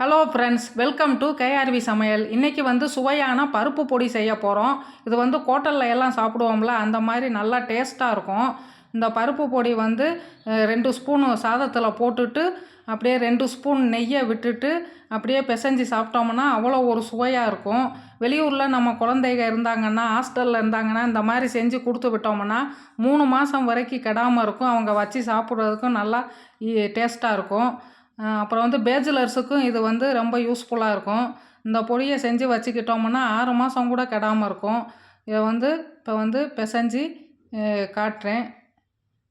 Hello friends welcome to KRV சமையல் இன்றைக்கி வந்து சுவையான பருப்பு பொடி செய்ய போகிறோம் இது வந்து ஹோட்டலில் எல்லாம் சாப்பிடுவோம்ல அந்த மாதிரி நல்லா டேஸ்ட்டாக இருக்கும். இந்த பருப்பு பொடி வந்து ரெண்டு ஸ்பூன் சாதத்தில் போட்டுட்டு அப்படியே ரெண்டு ஸ்பூன் நெய்யை விட்டுட்டு அப்படியே பிசைஞ்சு சாப்பிட்டோம்னா அவ்வளோ ஒரு சுவையாக இருக்கும். வெளியூரில் நம்ம குழந்தைங்க இருந்தாங்கன்னா ஹாஸ்டலில் இருந்தாங்கன்னா இந்த மாதிரி செஞ்சு கொடுத்து விட்டோம்னா மூணு மாதம் வரைக்கும் கெடாமல் இருக்கும். அவங்க வச்சு சாப்பிட்றதுக்கும் நல்லா டேஸ்ட்டாக இருக்கும். அப்புறம் வந்து பேச்சுலர்ஸுக்கும் இது வந்து ரொம்ப யூஸ்ஃபுல்லாக இருக்கும். இந்த பொடியை செஞ்சு வச்சுக்கிட்டோம்னா ஆறு மாதம் கூட கெடாமல் இருக்கும். இதை வந்து இப்போ வந்து பிசைஞ்சு காட்டுறேன்.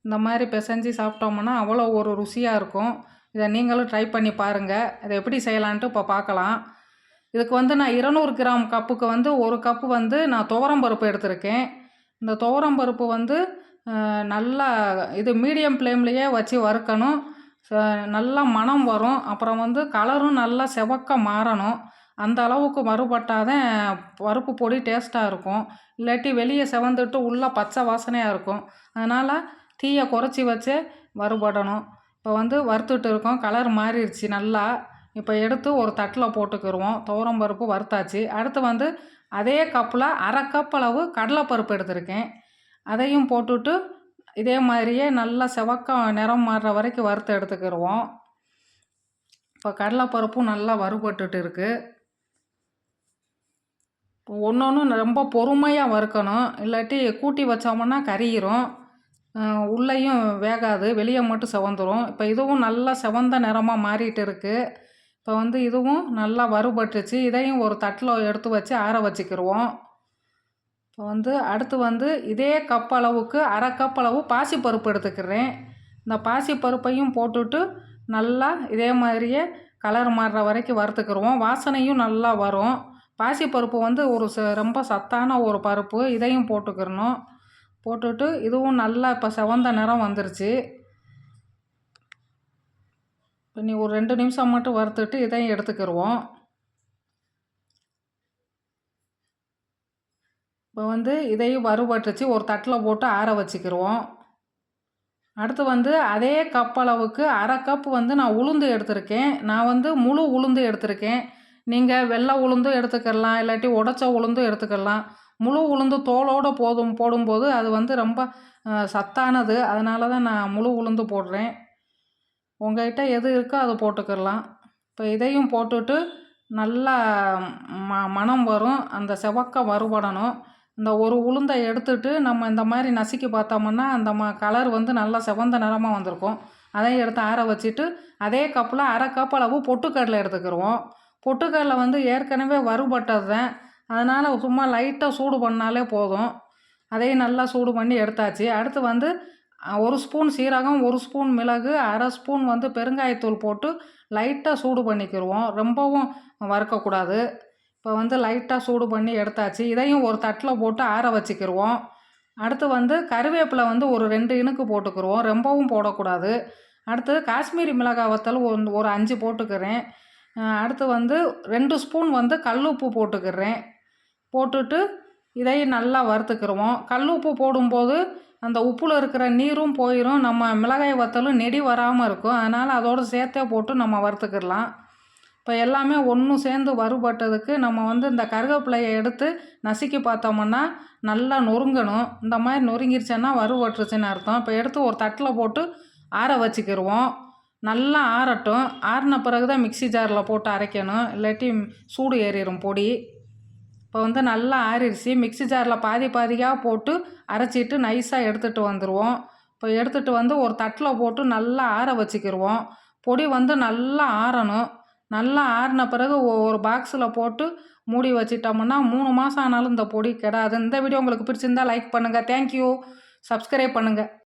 இந்த மாதிரி பிசைஞ்சு சாப்பிட்டோம்னா அவ்வளோ ஒரு ருசியாக இருக்கும். இதை நீங்களும் ட்ரை பண்ணி பாருங்கள் இதை எப்படி செய்யலான்ட்டு இப்போ பார்க்கலாம் இதுக்கு வந்து நான் இருநூறு கிராம் கப்புக்கு வந்து ஒரு கப்பு வந்து நான் துவரம் பருப்பு எடுத்திருக்கேன். இந்த துவரம் பருப்பு வந்து நல்லா இது மீடியம் ஃப்ளேம்லேயே வச்சு வறுக்கணும். நல்லா மணம் வரும். அப்புறம் வந்து கலரும் நல்லா செவக்க மாறணும். அந்த அளவுக்கு வறுபட்டாதான் பருப்பு பொடி டேஸ்ட்டாக இருக்கும். இல்லாட்டி வெளியே செவந்துட்டு உள்ளே பச்சை வாசனையாக இருக்கும். அதனால் தீயை குறைச்சி வச்சே வறுபடணும். இப்போ வந்து வறுத்துட்டு இருக்கோம். கலர் மாறிடுச்சு நல்லா. இப்போ எடுத்து ஒரு தட்டில் போட்டுக்கிடுவோம் துவரம் பருப்பு வறுத்தாச்சு. அடுத்து வந்து அதே கப்பில் அரை கப் அளவு கடலைப்பருப்பு எடுத்திருக்கேன். அதையும் போட்டுட்டு இதே மாதிரியே நல்லா செவக்க நிறம் மாறுற வரைக்கும் வறுத்து எடுத்துக்கிடுவோம் இப்போ கடலைப்பருப்பும் நல்லா வறுபட்டுட்டு இருக்கு ஒன்று ஒன்று ரொம்ப பொறுமையாக வறுக்கணும். இல்லாட்டி கூட்டி வச்சோம்னா கரியிரும் உள்ளேயும் வேகாது. வெளியே மட்டும் செவந்துடும் இப்போ இதுவும் நல்லா செவந்த நிறமாக மாறிட்டு இருக்குது இப்போ வந்து இதுவும் நல்லா வறுபட்டுச்சு. இதையும் ஒரு தட்டில் எடுத்து வச்சு ஆற வச்சுக்கிடுவோம் வந்து அடுத்து வந்து இதே கப் அளவுக்கு அரை கப் அளவு பாசிப்பருப்பு எடுத்துக்கிறேன். இந்த பாசிப்பருப்பையும் போட்டுட்டு நல்லா இதே மாதிரியே கலர் மாறுற வரைக்கும் வறுத்துக்கிருவோம். வாசனையும் நல்லா வரும். பாசிப்பருப்பு வந்து ஒரு ச ரொம்ப சத்தான ஒரு பருப்பு. இதையும் போட்டுக்கிறணும். போட்டுட்டு இதுவும் நல்லா இப்போ செவந்த நிறம் வந்துருச்சு. இப்போ நீ ஒரு ரெண்டு நிமிஷம் மட்டும் வறுத்துட்டு இதையும் எடுத்துக்கிருவோம். இப்போ வந்து இதையும் வறுபட்டுச்சு ஒரு தட்டில் போட்டு ஆற வச்சுக்கிடுவோம் அடுத்து வந்து அதே கப் அளவுக்கு அரை கப் வந்து நான் உளுந்து எடுத்திருக்கேன். நான் வந்து முழு உளுந்து எடுத்திருக்கேன். நீங்கள் வெள்ளை உளுந்தும் எடுத்துக்கலாம் இல்லாட்டி உடச்ச உளுந்தும் எடுத்துக்கலாம் முழு உளுந்து தோலோடு போதும் போடும்போது அது வந்து ரொம்ப சத்தானது. அதனால தான் நான் முழு உளுந்து போடுறேன். உங்கள்கிட்ட எது இருக்கோ அது போட்டுக்கிடலாம். இப்போ இதையும் போட்டுட்டு நல்லா ம மனம் வரும். அந்த செவக்க வறுபடணும். இந்த ஒரு உளுந்தை எடுத்துட்டு நம்ம இந்த மாதிரி நசுக்கி பார்த்தோம்னா அந்த ம கலர் வந்து நல்லா செவந்த நிறமாக வந்திருக்கும். அதையும் எடுத்து ஆற வச்சுட்டு அதே கப்பில் அரை கப் அளவு பொட்டுக்கடலை எடுத்துக்கிருவோம். பொட்டுக்கடலை வந்து ஏற்கனவே வறுபட்டது தான் அதனால் சும்மா லைட்டாக சூடு பண்ணாலே போதும். அதையும் நல்லா சூடு பண்ணி எடுத்தாச்சு. அடுத்து வந்து ஒரு ஸ்பூன் சீரகம் ஒரு ஸ்பூன் மிளகு அரை ஸ்பூன் வந்து பெருங்காயத்தூள் போட்டு லைட்டாக சூடு பண்ணிக்கிடுவோம் ரொம்பவும் வறுக்கக்கூடாது. இப்போ வந்து லைட்டாக சூடு பண்ணி எடுத்தாச்சு. இதையும் ஒரு தட்டில் போட்டு ஆற வச்சுக்கிடுவோம் அடுத்து வந்து கருவேப்பிலை வந்து ஒரு ரெண்டு இணுக்கு போட்டுக்கிருவோம். ரொம்பவும் போடக்கூடாது. அடுத்து காஷ்மீரி மிளகாய் வத்தல் ஒன் ஒரு அஞ்சு போட்டுக்கிறேன். அடுத்து வந்து ரெண்டு ஸ்பூன் வந்து கல்லுப்பு போட்டுக்கிறேன். போட்டுட்டு இதையும் நல்லா வறுத்துக்கிருவோம். கல்லுப்பு போடும்போது அந்த உப்பில் இருக்கிற நீரும் போயிடும் நம்ம மிளகாய் வத்தலும் நெடி வராமல் இருக்கும். அதனால் அதோடு சேர்த்தே போட்டு நம்ம வறுத்துக்கிடலாம் இப்போ எல்லாமே ஒன்று சேர்ந்து வறுபட்டதுக்கு நம்ம வந்து இந்த கருவேப்பிலையை எடுத்து நசுக்கி பார்த்தோம்னா நல்லா நொறுங்கணும். இந்த மாதிரி நொறுங்கிருச்சுன்னா வறுபட்டுருச்சுன்னு அர்த்தம். இப்போ எடுத்து ஒரு தட்டில் போட்டு ஆற வச்சுக்கிடுவோம் நல்லா ஆறட்டும். ஆறின பிறகு தான் மிக்ஸி ஜாரில் போட்டு அரைக்கணும். இல்லாட்டி சூடு ஏறிடும் பொடி. இப்போ வந்து நல்லா ஆறிடுச்சு மிக்ஸி ஜாரில் பாதி பாதியாக போட்டு அரைச்சிட்டு நைஸாக எடுத்துகிட்டு வந்துடுவோம் இப்போ எடுத்துகிட்டு வந்து ஒரு தட்டில் போட்டு நல்லா ஆற வச்சுக்கிடுவோம் பொடி வந்து நல்லா ஆறணும். நல்லா ஆறின பிறகு ஒரு பாக்ஸில் போட்டு மூடி வச்சிட்டோம்னா மூணு மாதம் ஆனாலும் இந்த பொடி கெடாது. இந்த வீடியோ உங்களுக்கு பிடிச்சிருந்தா லைக் பண்ணுங்கள் தேங்க்யூ சப்ஸ்கிரைப் பண்ணுங்கள்